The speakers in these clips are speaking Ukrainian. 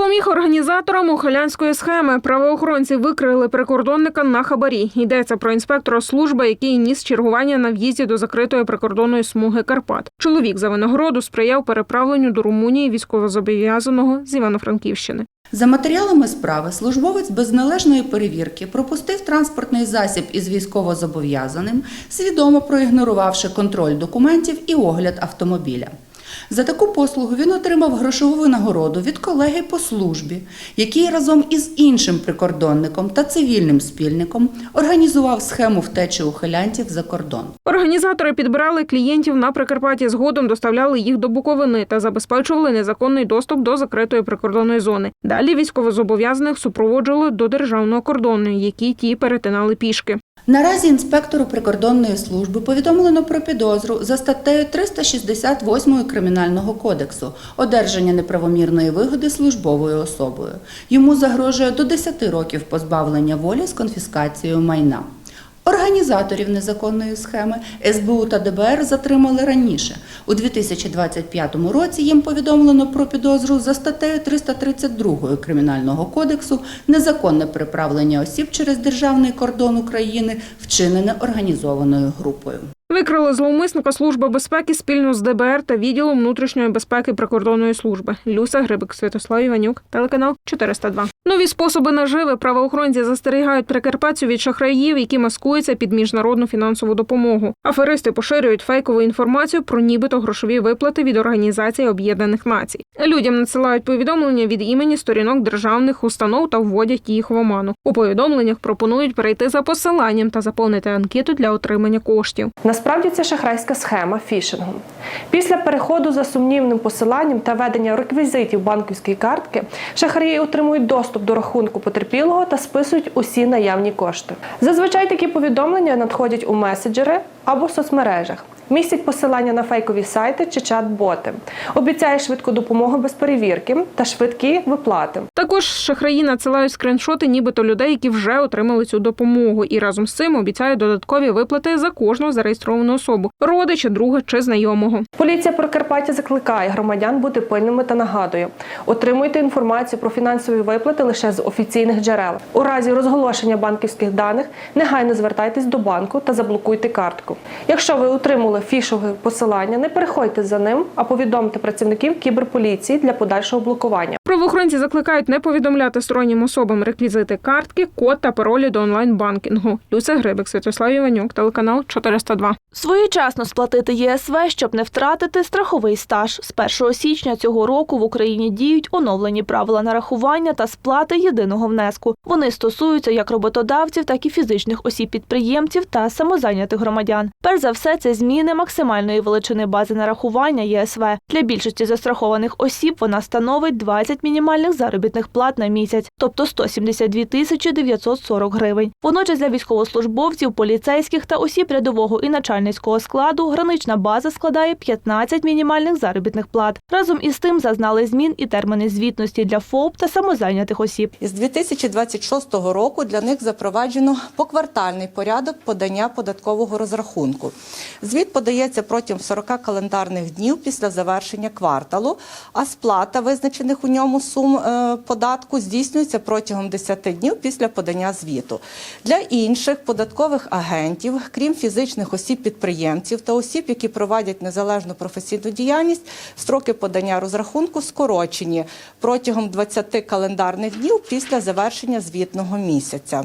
Допоміг організаторам ухилянської схеми. Правоохоронці викрили прикордонника на хабарі. Йдеться про інспектора служби, який ніс чергування на в'їзді до закритої прикордонної смуги Карпат. Чоловік за винагороду сприяв переправленню до Румунії військовозобов'язаного з Івано-Франківщини. За матеріалами справи службовець без належної перевірки пропустив транспортний засіб із військовозобов'язаним, свідомо проігнорувавши контроль документів і огляд автомобіля. За таку послугу він отримав грошову винагороду від колеги по службі, який разом із іншим прикордонником та цивільним спільником організував схему втечі ухилянтів за кордон. Організатори підбирали клієнтів на Прикарпатті, згодом доставляли їх до Буковини та забезпечували незаконний доступ до закритої прикордонної зони. Далі військовозобов'язаних супроводжували до державного кордону, які ті перетинали пішки. Наразі інспектору прикордонної служби повідомлено про підозру за статтею 368 Кримінального кодексу одержання неправомірної вигоди службовою особою. Йому загрожує до 10 років позбавлення волі з конфіскацією майна. Організаторів незаконної схеми СБУ та ДБР затримали раніше. У 2025 році їм повідомлено про підозру за статтею 332 Кримінального кодексу незаконне переправлення осіб через державний кордон України, вчинене організованою групою. Викрили зловмисника Служба безпеки спільно з ДБР та відділом внутрішньої безпеки прикордонної служби. Люся Грибик, Святослав Іванюк, телеканал 402. Нові способи наживи правоохоронці застерігають прикарпатцю від шахраїв, які маскуються під міжнародну фінансову допомогу. Аферисти поширюють фейкову інформацію про нібито грошові виплати від Організації Об'єднаних Націй. Людям надсилають повідомлення від імені сторінок державних установ та вводять їх в оману. У повідомленнях пропонують перейти за посиланням та заповнити анкету для отримання коштів. Насправді це шахрайська схема фішингу. Після переходу за сумнівним посиланням та ведення реквізитів банківської картки шахраї отримують доступ до рахунку потерпілого та списують усі наявні кошти. Зазвичай такі повідомлення надходять у меседжери або соцмережах. Містять посилання на фейкові сайти чи чат-боти, обіцяє швидку допомогу без перевірки та швидкі виплати. Також шахраї надсилають скриншоти, нібито людей, які вже отримали цю допомогу, і разом з цим обіцяють додаткові виплати за кожну зареєстровану особу родича, друга чи знайомого. Поліція Прикарпаття закликає громадян бути пильними та нагадує: отримуйте інформацію про фінансові виплати лише з офіційних джерел. У разі розголошення банківських даних негайно звертайтесь до банку та заблокуйте картку. Якщо ви отримали фішове посилання, не переходьте за ним, а повідомте працівників кіберполіції для подальшого блокування. Правоохоронці закликають не повідомляти стороннім особам реквізити картки, код та паролі до онлайн-банкінгу. Люся Грибик, Святослав Іванюк, телеканал 402. Своєчасно сплатити ЄСВ, щоб не втратити страховий стаж. З 1 січня цього року в Україні діють оновлені правила нарахування та сплати єдиного внеску. Вони стосуються як роботодавців, так і фізичних осіб-підприємців та самозайнятих громадян. Перш за все, це зміни максимальної величини бази нарахування ЄСВ. Для більшості застрахованих осіб вона становить 20 мінімальних заробітних плат на місяць, тобто 172 тисячі 940 гривень. Водночас для військовослужбовців, поліцейських та осіб рядового і начальницького складу гранична база складає 15 мінімальних заробітних плат. Разом із тим зазнали змін і терміни звітності для ФОП та самозайнятих осіб. Із 2026 року для них запроваджено поквартальний порядок подання податкового розрахунку. Звіт подається протягом 40 календарних днів після завершення кварталу, а сплата визначених у ньому сум е, податку здійснюється протягом 10 днів після подання звіту. Для інших податкових агентів, крім фізичних осіб-підприємців та осіб, які проводять незалежну професійну діяльність, строки подання розрахунку скорочені протягом 20 календарних днів після завершення звітного місяця.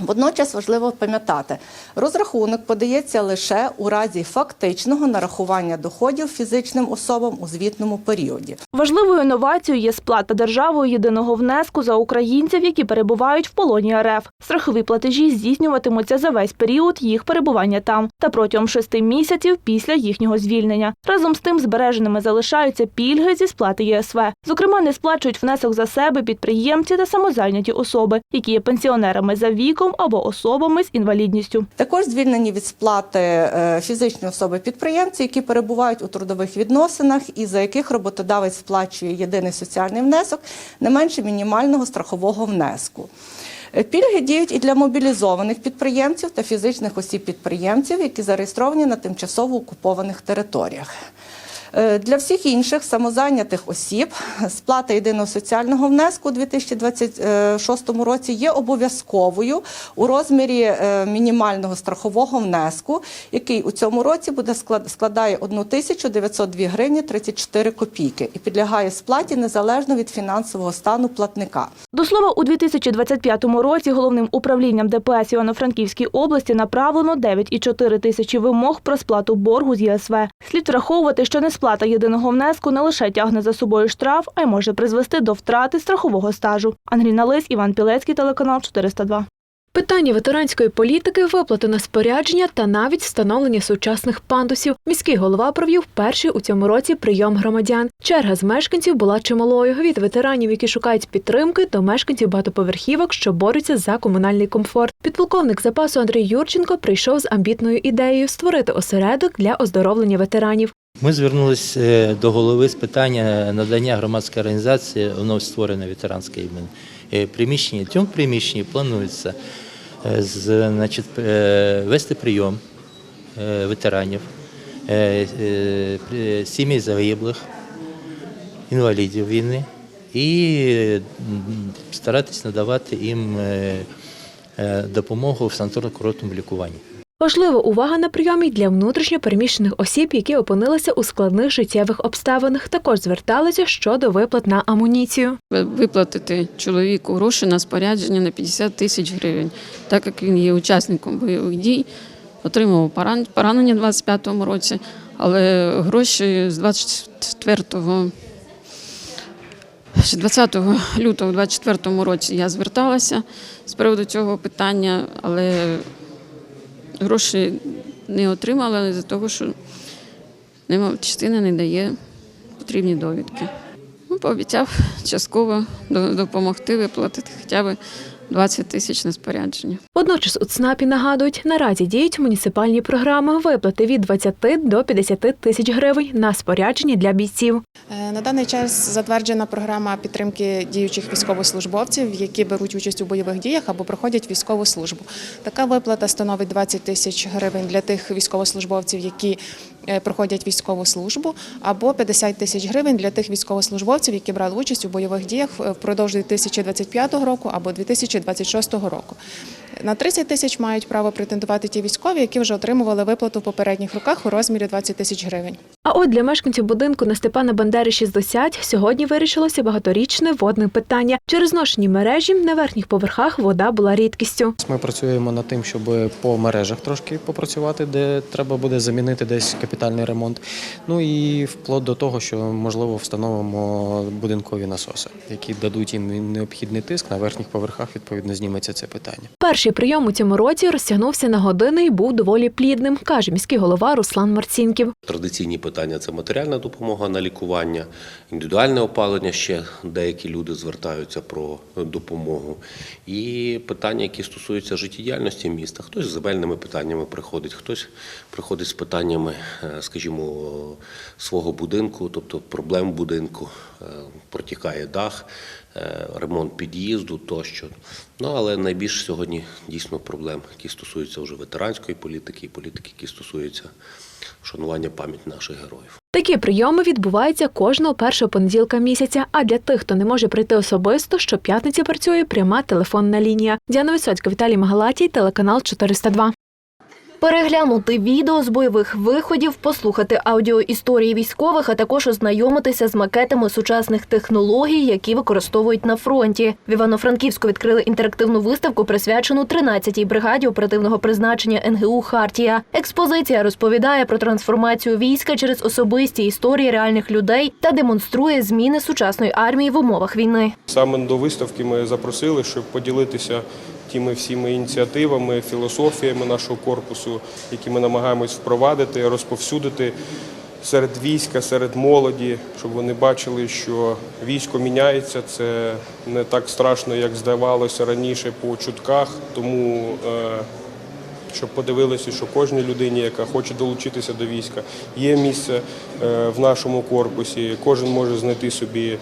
Водночас важливо пам'ятати, розрахунок подається лише у разі фактичного нарахування доходів фізичним особам у звітному періоді. Важливою новацією є сплата державою єдиного внеску за українців, які перебувають в полоні РФ. Страхові платежі здійснюватимуться за весь період їх перебування там та протягом шести місяців після їхнього звільнення. Разом з тим збереженими залишаються пільги зі сплати ЄСВ. Зокрема, не сплачують внесок за себе підприємці та самозайняті особи, які є пенсіонерами за віком або особами з інвалідністю. Також звільнені від сплати е, фізичні особи-підприємці, які перебувають у трудових відносинах і за яких роботодавець сплачує єдиний соціальний внесок не менше мінімального страхового внеску. Е, Пільги діють і для мобілізованих підприємців та фізичних осіб-підприємців, які зареєстровані на тимчасово окупованих територіях. Е, Для всіх інших самозайнятих осіб сплата єдиного соціального внеску у 2026 році є обов'язковою у розмірі е, мінімального страхового внеску, який у цьому році буде склад- складає 1902 гривні 34 копійки і підлягає сплаті незалежно від фінансового стану платника. До слова, у 2025 році головним управлінням ДПС Івано-Франківській області направлено 9,4 тисячі вимог про сплату боргу з ЄСВ. Слід враховувати, що несплата єдиного внеску не лише тягне за собою штраф, а й може призвести до втрати страхового стажу. Ангеліна Лис, Іван Пілецький, телеканал 402. Питання ветеранської політики, виплати на спорядження та навіть встановлення сучасних пандусів. Міський голова провів перший у цьому році прийом громадян. Черга з мешканців була чималою від ветеранів, які шукають підтримки, до мешканців багатоповерхівок, що борються за комунальний комфорт. Підполковник запасу Андрій Юрченко прийшов з амбітною ідеєю створити осередок для оздоровлення ветеранів. Ми звернулися е, до голови з питання надання громадської організації, вновь створене ветеранське імені е, приміщення. В цьому приміщенні планується е, значить, вести прийом ветеранів, сімей загиблих, інвалідів війни і старатись надавати їм допомогу в санаторно-курортному лікуванні. Важлива увага на прийомі для внутрішньо переміщених осіб, які опинилися у складних життєвих обставинах. Також зверталися щодо виплат на амуніцію. виплатити чоловіку гроші на спорядження на 50 тисяч гривень, так як він є учасником бойових дій, отримував поранення в 25-му році, але гроші з 24 ще 20 лютого 24 році я зверталася з приводу цього питання, але гроші не отримала з-за того, що частина не дає потрібні довідки. Ну, пообіцяв частково допомогти виплатити хоча б 20 тисяч на спорядження. Водночас у ЦНАПі нагадують, наразі діють муніципальні програми виплати від 20 до 50 тисяч гривень на спорядження для бійців. Е, На даний час затверджена програма підтримки діючих військовослужбовців, які беруть участь у бойових діях або проходять військову службу. Така виплата становить 20 тисяч гривень для тих військовослужбовців, які е, проходять військову службу, або 50 тисяч гривень для тих військовослужбовців, які брали участь у бойових діях е, впродовж 2025 року або 2026 року. На 30 тисяч мають право претендувати ті військові, які вже отримували виплату в попередніх роках у розмірі 20 тисяч гривень. А от для мешканців будинку на Степана Бандери 60 сьогодні вирішилося багаторічне водне питання. Через зношені мережі на верхніх поверхах вода була рідкістю. Ми працюємо над тим, щоб по мережах трошки попрацювати, де треба буде замінити десь капітальний ремонт. Ну і вплоть до того, що можливо встановимо будинкові насоси, які дадуть їм необхідний тиск на верхніх поверхах. Відповідно, зніметься це питання. Перший прийом у цьому році розтягнувся на години і був доволі плідним, каже міський голова Руслан Марцінків. Традиційні питання це матеріальна допомога на лікування, індивідуальне опалення. Ще деякі люди звертаються про допомогу. І питання, які стосуються життєдіяльності міста. Хтось з земельними питаннями приходить, хтось приходить з питаннями, е, скажімо, свого будинку, тобто проблем будинку, Е, протікає дах, е, ремонт під'їзду тощо. Ну але найбільше сьогодні дійсно проблем, які стосуються вже ветеранської політики і політики, які стосуються вшанування пам'яті наших героїв. Такі прийоми відбуваються кожного першого понеділка місяця. А для тих, хто не може прийти особисто, щоп'ятниці працює пряма телефонна лінія. Діана Висоцька, Віталій Магалатій, телеканал 402. Переглянути відео з бойових виходів, послухати аудіоісторії військових, а також ознайомитися з макетами сучасних технологій, які використовують на фронті. В Івано-Франківську відкрили інтерактивну виставку, присвячену 13-й бригаді оперативного призначення НГУ Хартія. Експозиція розповідає про трансформацію війська через особисті історії реальних людей та демонструє зміни сучасної армії в умовах війни. Саме до виставки ми запросили, щоб поділитися тими всіми ініціативами, філософіями нашого корпусу, які ми намагаємось впровадити, розповсюдити серед війська, серед молоді, щоб вони бачили, що військо міняється. Це не так страшно, як здавалося раніше по чутках. Тому е, щоб подивилися, що кожній людині, яка хоче долучитися до війська, є місце е, в нашому корпусі. Кожен може знайти собі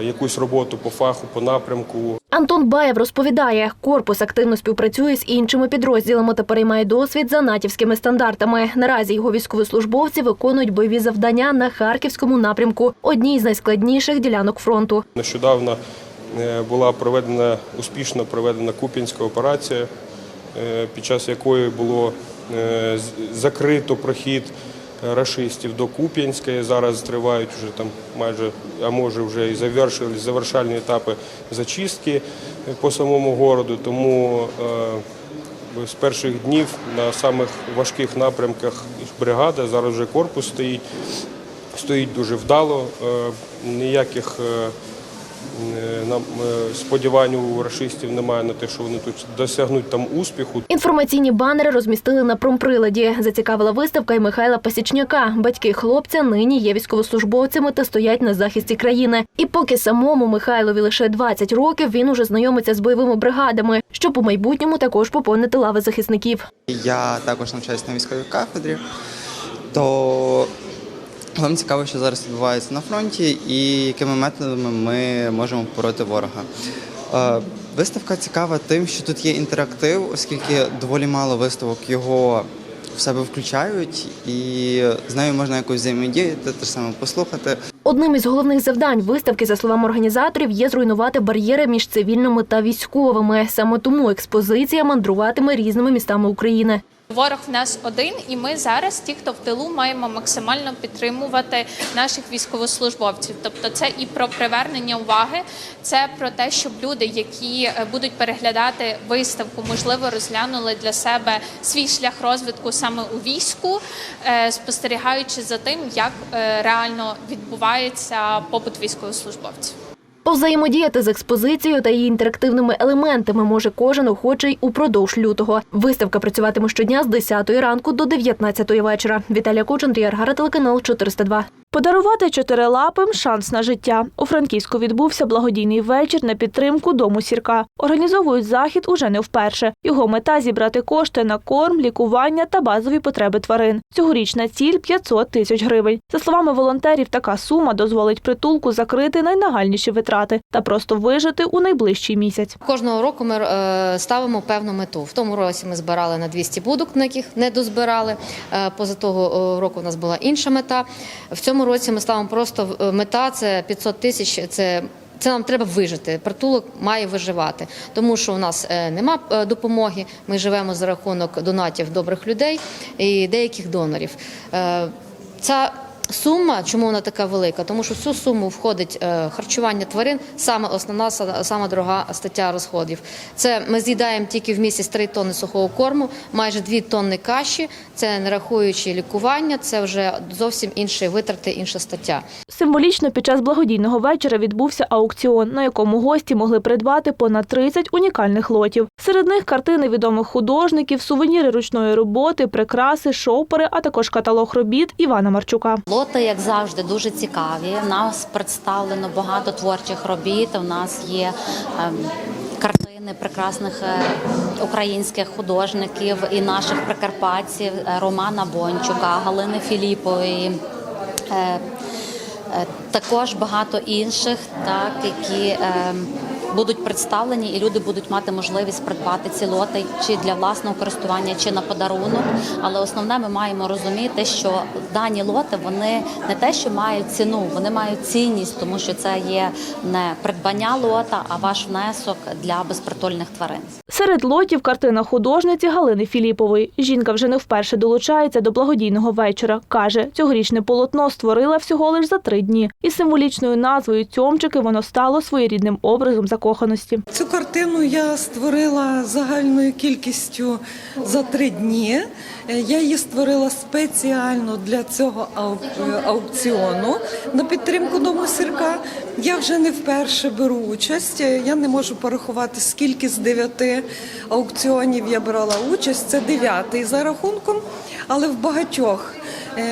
е, якусь роботу по фаху, по напрямку. Антон Баєв розповідає, корпус активно співпрацює з іншими підрозділами та переймає досвід за натівськими стандартами. Наразі його військовослужбовці виконують бойові завдання на харківському напрямку, одній з найскладніших ділянок фронту. Нещодавно е, була проведена успішно проведена Куп'янська операція, під час якої було е, закрито прохід рашистів до Куп'янська. Зараз тривають вже там майже, а може вже і завершили завершальні етапи зачистки е, по самому городу. Тому е, з перших днів на самих важких напрямках бригада, зараз вже корпус стоїть, стоїть дуже вдало. Е, Ніяких е, е, нам е, сподівань у рашистів немає на те, що вони тут досягнуть там успіху. Інформаційні банери розмістили на промприладі. Зацікавила виставка і Михайла Пасічняка. Батьки хлопця нині є військовослужбовцями та стоять на захисті країни. І поки самому Михайлові лише 20 років, він уже знайомиться з бойовими бригадами, щоб у майбутньому також поповнити лави захисників. Я також навчаюся на військовій кафедрі, то вам цікаво, що зараз відбувається на фронті і якими методами ми можемо побороти ворога. Е, Виставка цікава тим, що тут є інтерактив, оскільки доволі мало виставок його в себе включають, і з нею можна якось взаємодіяти, те саме послухати. Одним із головних завдань виставки, за словами організаторів, є зруйнувати бар'єри між цивільними та військовими. Саме тому експозиція мандруватиме різними містами України. Ворог в нас один, і ми зараз, ті, хто в тилу, маємо максимально підтримувати наших військовослужбовців. Тобто, це і про привернення уваги, це про те, щоб люди, які е, будуть переглядати виставку, можливо, розглянули для себе свій шлях розвитку саме у війську, е, спостерігаючи за тим, як е, реально відбувається побут військовослужбовців. Повзаємодіяти з експозицією та її інтерактивними елементами може кожен охочий упродовж лютого. Виставка працюватиме щодня з 10 ранку до 19 вечора. Віталія Куч, Андрій Аргара, телеканал 402. Подарувати чотирилапим шанс на життя. У Франківську відбувся благодійний вечір на підтримку дому сірка. Організовують захід уже не вперше. Його мета зібрати кошти на корм, лікування та базові потреби тварин. Цьогорічна ціль 500 тисяч гривень. За словами волонтерів, така сума дозволить притулку закрити найнагальніші витрати та просто вижити у найближчий місяць. Кожного року ми е, ставимо певну мету. В тому році ми збирали на 200 будок, на яких не дозбирали. Е, Поза того е, року у нас була інша мета. В цьому році ми ставимо просто е, мета це 500 тисяч. Це це нам треба вижити. Притулок має виживати, тому що у нас е, нема е, допомоги. Ми живемо за рахунок донатів добрих людей і деяких донорів. Ця Сума, чому вона така велика? Тому що в цю суму входить е, харчування тварин, саме основна, са- сама дорога стаття розходів. Це ми з'їдаємо тільки в місяць 3 тонни сухого корму, майже 2 тонни каші. Це не рахуючи лікування, це вже зовсім інші витрати, інша стаття. Символічно під час благодійного вечора відбувся аукціон, на якому гості могли придбати понад 30 унікальних лотів. Серед них картини відомих художників, сувеніри ручної роботи, прикраси, шопери, а також каталог робіт Івана Марчука. Лоти, як завжди, дуже цікаві. У нас представлено багато творчих робіт. У нас є ем, картини прекрасних е, українських художників і наших прикарпатців е, Романа Бончука, Галини Філіпової. Е, також багато інших, так які ем, будуть представлені, і люди будуть мати можливість придбати ці лоти чи для власного користування, чи на подарунок. Але основне, ми маємо розуміти, що дані лоти вони не те, що мають ціну, вони мають цінність, тому що це є не придбання лота, а ваш внесок для безпритульних тварин. Серед лотів картина художниці Галини Філіпової. Жінка вже не вперше долучається до благодійного вечора. Каже, цьогорічне полотно створила всього лиш за три дні. Із символічною назвою Тьомчики воно стало своєрідним образом закоханості. Цю картину я створила загальною кількістю за три дні. Я її створила спеціально для цього ау- аукціону на підтримку дому сірка. Я вже не вперше беру участь. Я не можу порахувати, скільки з дев'яти аукціонів я брала участь. Це дев'ятий за рахунком, але в багатьох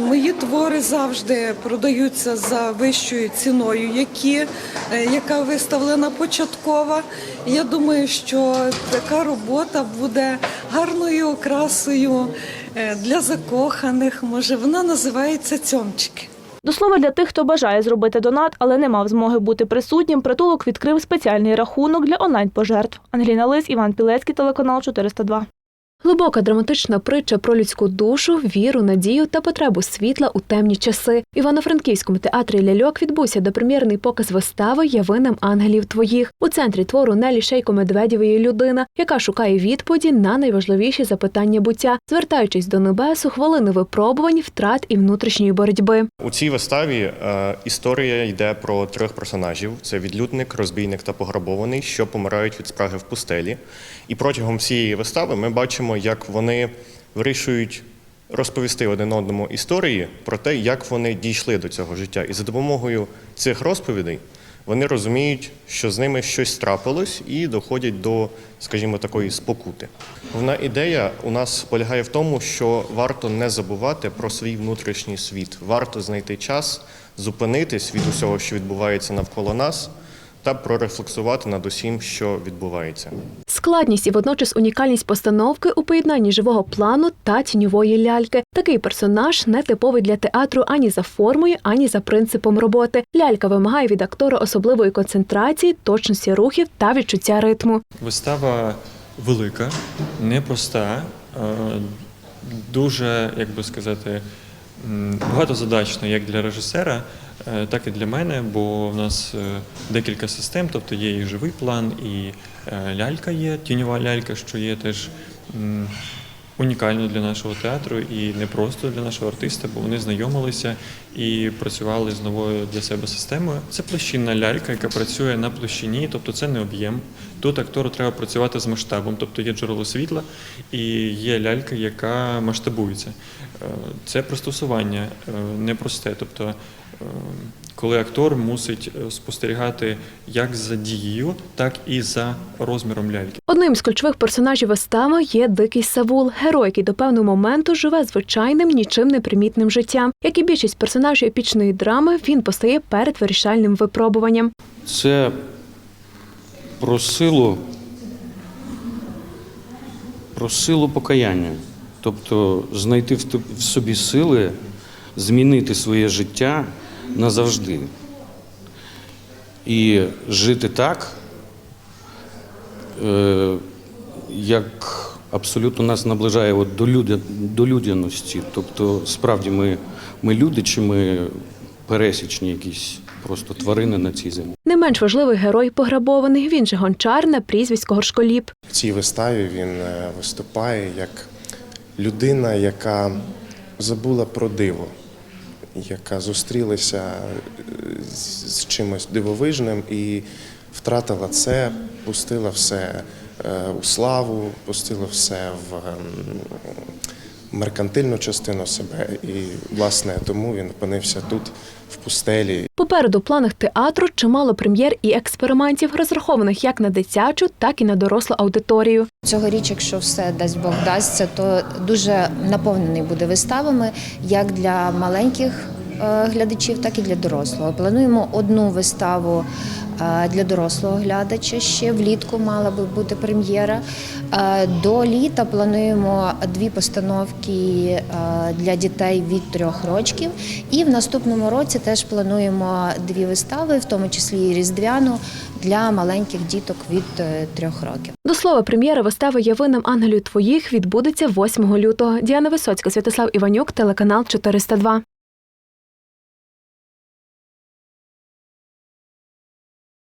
Мої твори завжди продаються за вищою ціною, які, е, яка виставлена початкова. Я думаю, що така робота буде гарною окрасою е, для закоханих. Може, вона називається Цьомчики. До слова, для тих, хто бажає зробити донат, але не мав змоги бути присутнім, притулок відкрив спеціальний рахунок для онлайн-пожертв. Ангеліна Лис, Іван Пілецький, телеканал 402. Глибока драматична притча про людську душу, віру, надію та потребу світла у темні часи. В Івано-Франківському театрі ляльок відбувся допрем'єрний показ вистави Я Явинем ангелів твоїх. У центрі твору Нелі Шейко Медведєвої людина, яка шукає відповіді на найважливіші запитання буття, звертаючись до небесу, хвилини випробувань, втрат і внутрішньої боротьби. У цій виставі е, історія йде про трьох персонажів: це відлюдник, розбійник та пограбований, що помирають від спраги в пустелі. І протягом всієї вистави ми бачимо, як вони вирішують розповісти один одному історії про те, як вони дійшли до цього життя. І за допомогою цих розповідей вони розуміють, що з ними щось трапилось, і доходять до, скажімо, такої спокути. Головна ідея у нас полягає в тому, що варто не забувати про свій внутрішній світ. Варто знайти час, зупинитись від усього, що відбувається навколо нас, та прорефлексувати над усім, що відбувається. Складність і водночас унікальність постановки у поєднанні живого плану та тіньової ляльки. Такий персонаж не типовий для театру ані за формою, ані за принципом роботи. Лялька вимагає від актора особливої концентрації, точності рухів та відчуття ритму. Вистава велика, непроста, е, дуже, як би сказати, м, багатозадачна як для режисера, е, так і для мене, бо в нас е, декілька систем, тобто є і живий план, і е, лялька є, тіньова лялька, що є теж м, унікально для нашого театру і не просто для нашого артиста, бо вони знайомилися і працювали з новою для себе системою. Це площинна лялька, яка працює на площині, тобто це не об'єм. Тут актору треба працювати з масштабом, тобто є джерело світла і є лялька, яка масштабується. Е, Це пристосування е, непросте. Тобто, е, коли актор мусить е, спостерігати як за дією, так і за розміром ляльки. Одним з ключових персонажів вистави є дикий Савул, герой, який до певного моменту живе звичайним, нічим не примітним життям. Як і більшість персонажів епічної драми, він постає перед вирішальним випробуванням. Це про силу, про силу покаяння. Тобто знайти в собі сили, змінити своє життя назавжди. І жити так, е, як абсолютно нас наближає от до, людя, до людяності. Тобто, справді ми, ми люди чи ми пересічні якісь просто тварини на цій землі. Не менш важливий герой пограбований. Він же гончар на прізвисько Горшколіп. В цій виставі він е, виступає як людина, яка забула про диво, яка зустрілася е, з чимось дивовижним і втратила це, пустила все е, у славу, пустила все в ем, меркантильну частину себе. І, власне, тому він опинився тут, в пустелі, Попереду в планах театру чимало прем'єр і експериментів, розрахованих як на дитячу, так і на дорослу аудиторію. Цьогоріч, якщо все дасть Бог дасться, то дуже наповнений буде виставами як для маленьких е, глядачів, так і для дорослого. Плануємо одну виставу для дорослого глядача. Ще влітку мала би бути прем'єра. До літа плануємо дві постановки для дітей від трьох років. І в наступному році теж плануємо дві вистави, в тому числі і різдвяну для маленьких діток від е, трьох років. До слова, прем'єра вистави «Я Явинем ангелів твоїх відбудеться 8 лютого. Діана Висоцька, Святослав Іванюк, телеканал 402.